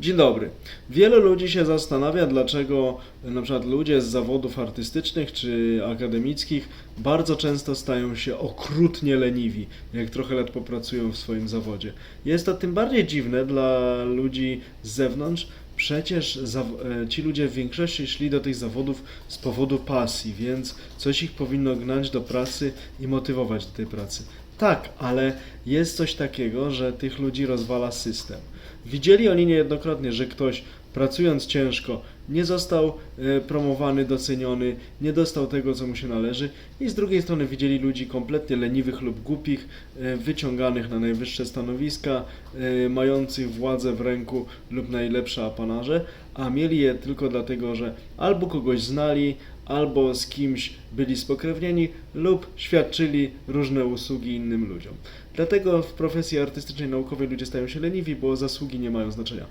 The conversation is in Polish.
Dzień dobry. Wielu ludzi się zastanawia, dlaczego na przykład ludzie z zawodów artystycznych czy akademickich bardzo często stają się okrutnie leniwi, jak trochę lat popracują w swoim zawodzie. Jest to tym bardziej dziwne dla ludzi z zewnątrz, Przecież e, ci ludzie w większości szli do tych zawodów z powodu pasji, więc coś ich powinno gnać do pracy i motywować do tej pracy. Tak, ale jest coś takiego, że tych ludzi rozwala system. Widzieli oni niejednokrotnie, że ktoś pracując ciężko nie został e, promowany, doceniony, nie dostał tego, co mu się należy, i z drugiej strony widzieli ludzi kompletnie leniwych lub głupich, e, wyciąganych na najwyższe stanowiska, e, mających władzę w ręku lub najlepsze apanarze, a mieli je tylko dlatego, że albo kogoś znali, albo z kimś byli spokrewnieni lub świadczyli różne usługi innym ludziom. Dlatego w profesji artystycznej naukowej ludzie stają się leniwi, bo zasługi nie mają znaczenia.